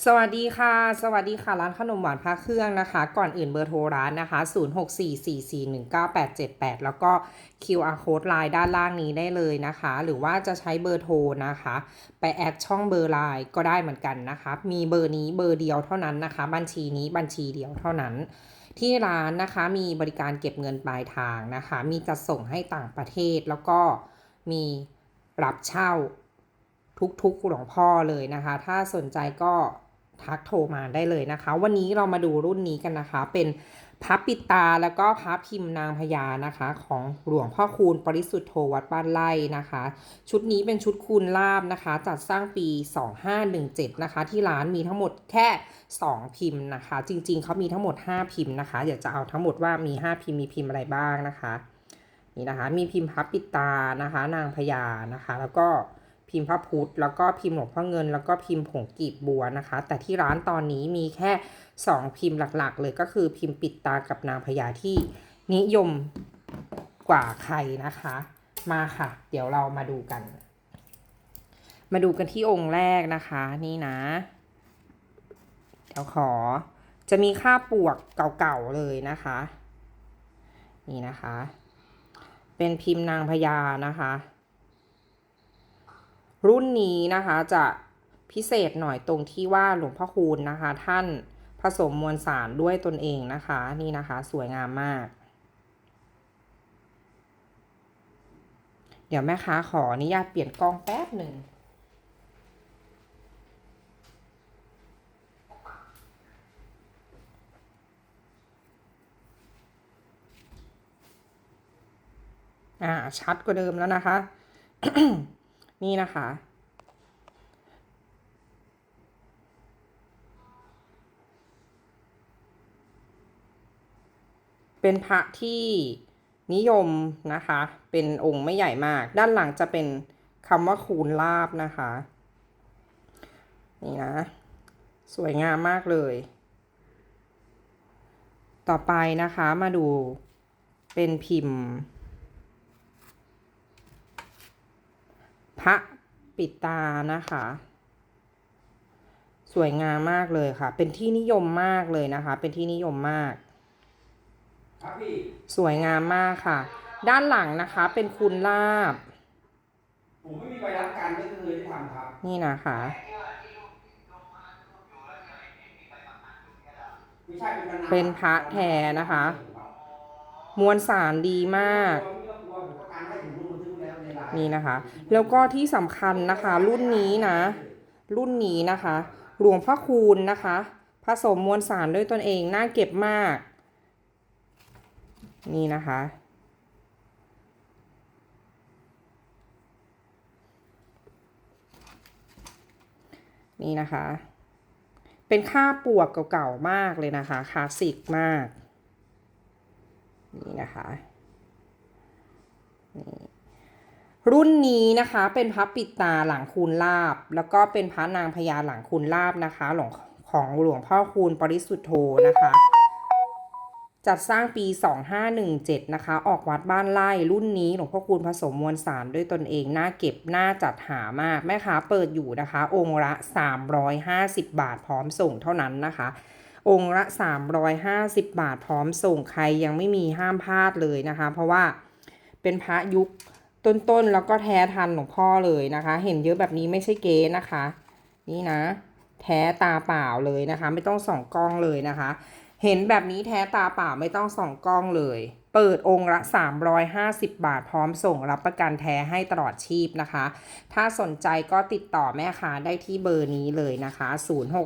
สวัสดีค่ะ สวัสดีค่ะร้านขนมหวานพระเครื่องนะคะ ก่อนอื่นเบอร์โทรร้านนะคะ 0644419878 แล้วก็ QR code ไลน์ด้านล่างนี้ได้เลยนะคะ หรือว่าจะใช้เบอร์โทรนะคะ ไปแอดช่องเบอร์ไลน์ก็ได้เหมือนกันนะคะ มีเบอร์นี้เบอร์เดียวเท่านั้นนะคะ บัญชีนี้บัญชีเดียวเท่านั้น ที่ร้านนะคะมีบริการเก็บเงินปลายทางนะคะ มีจัดส่งให้ต่างประเทศแล้วก็มีรับเช่า ทุกๆหลวงพ่อเลยนะคะ ถ้าสนใจก็ทักโทรมาได้เลยนะคะ วันนี้เรามาดูรุ่นนี้กันนะคะ เป็นพระปิตาแล้วก็พระพิมพ์นางพญานะคะ ของหลวงพ่อคูณปริสุทธโธวัดบ้านไร่นะคะ ชุดนี้เป็นชุดคูณลาบนะคะ จัดสร้างปี 2517 นะคะ ที่ร้านมีทั้งหมดแค่ 2 พิมพ์นะคะ จริงๆเขามีทั้งหมด 5 พิมพ์นะคะเดี๋ยวจะเอาทั้งหมดว่ามี 5 พิมพ์มีพิมพ์อะไรบ้างนะคะ นี่นะคะ มีพิมพ์พระปิตานะคะ นางพญานะคะ แล้วก็ พิมพ์พระพุทธแล้วก็พิมพ์หลวงพ่อเงิน แล้วก็พิมพ์ผงกีบบัวนะคะ แต่ที่ร้านตอนนี้มีแค่ 2 พิมพ์หลักๆ เลยก็คือพิมพ์ปิดตากับนางพญาที่นิยมกว่าใครนะคะ มาค่ะ เดี๋ยวเรามาดูกัน มาดูกันที่องค์แรกนะคะ นี่นะเดี๋ยวขอจะมีค่าปวกเก่าๆเลยนะคะ นี่นะคะ เป็นพิมพ์นางพญานะคะ รุ่นนี้นะคะจะพิเศษหน่อยตรงที่ว่าหลวงพ่อคูณนะคะ ท่านผสมมวลสารด้วยตนเองนะคะ นี่นะคะสวยงามมาก เดี๋ยวแม่ค้าขออนุญาตเปลี่ยนกล้องแป๊บหนึ่งอ่าชัดกว่าเดิมแล้วนะคะ นี่นะคะ เป็นพระที่นิยมนะคะ เป็นองค์ไม่ใหญ่มาก ด้านหลังจะเป็นคำว่าคูณลาบนะคะ นี่นะ สวยงามมากเลย ต่อไปนะคะมาดูเป็นพิมพ์ พระปิดตานะคะ สวยงามมากเลยค่ะ เป็นที่นิยมมากเลยนะคะ เป็นที่นิยมมากครับพี่สวยงามมากค่ะ ด้านหลังนะคะเป็นคุณลาบผมไม่มีใบรับการไม่เคยได้ทำครับ นี่นะคะไม่ใช่เป็นเป็นพระแท้นะคะ มวลสารดีมาก นี่นะคะ แล้วก็ที่สำคัญนะคะ รุ่นนี้นะ รุ่นนี้นะคะ หลวงพ่อคูณนะคะ ผสมมวลสารด้วยตนเองน่าเก็บมาก นี่นะคะนี่นะคะ เป็นค่าปวกเก่าๆมากเลยนะคะคลาสสิกมาก นี่นะคะ นี่ รุ่นนี้นะคะเป็นพระปิดตาหลังคูณลาบ แล้วก็เป็นพระนางพญาหลังคูณลาบนะคะ หลวงของหลวงพ่อคูณปริสุทธโธนะคะ จัดสร้างปี 2517 นะคะ ออกวัดบ้านไร่รุ่นนี้หลวงพ่อคูณผสมมวลสารด้วยตนเองน่าเก็บน่าจัดหามากแม่ค้าเปิดอยู่นะคะ องค์ละ 350 บาทพร้อมส่งเท่านั้นนะคะองค์ละ 350 บาทพร้อมส่งใครยังไม่มีห้ามพลาดเลยนะคะ เพราะว่าเป็นพระยุค ต้นๆแล้วก็แท้ทันหลวงพ่อเลยนะคะ เห็นเยอะแบบนี้ไม่ใช่เก๊นะคะ นี่นะ แท้ตาเปล่าเลยนะคะ ไม่ต้องส่องกล้องเลยนะคะ เห็นแบบนี้แท้ตาเปล่าไม่ต้องส่องกล้องเลย เปิดองค์ละ 350 บาทพร้อมส่งรับประกันแท้ให้ตลอดชีพนะคะ ถ้าสนใจก็ติดต่อแม่ค้าได้ที่เบอร์นี้เลยนะคะ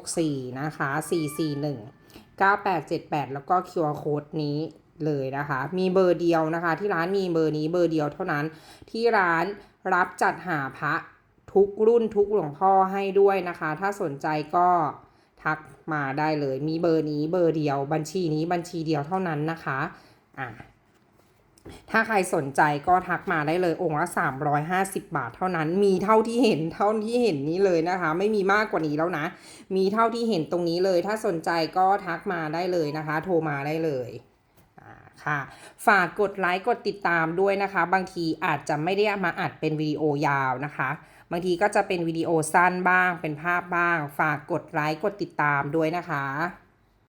064 นะคะ 441 9878 แล้วก็ QR code นี้ เลยนะคะ มีเบอร์เดียวนะคะ ที่ร้านมีเบอร์นี้เบอร์เดียวเท่านั้น ที่ร้านรับจัดหาพระทุกรุ่นทุกหลวงพ่อให้ด้วยนะคะ ถ้าสนใจก็ทักมาได้เลย มีเบอร์นี้เบอร์เดียวบัญชีนี้บัญชีเดียวเท่านั้นนะคะอะถ้าใครสนใจก็ทักมาได้เลยองค์ละ 350 บาทเท่านั้น มีเท่าที่เห็นเท่าที่เห็นนี้เลยนะคะ ไม่มีมากกว่านี้แล้วนะ มีเท่าที่เห็นตรงนี้เลย ถ้าสนใจก็ทักมาได้เลยนะคะ โทรมาได้เลย ค่ะ ฝากกดไลค์กดติดตามด้วยนะคะ บางทีอาจจะไม่ได้มาอัดเป็นวิดีโอยาวนะคะ บางทีก็จะเป็นวิดีโอสั้นบ้างเป็นภาพบ้าง ฝากกดไลค์กดติดตามด้วยนะคะ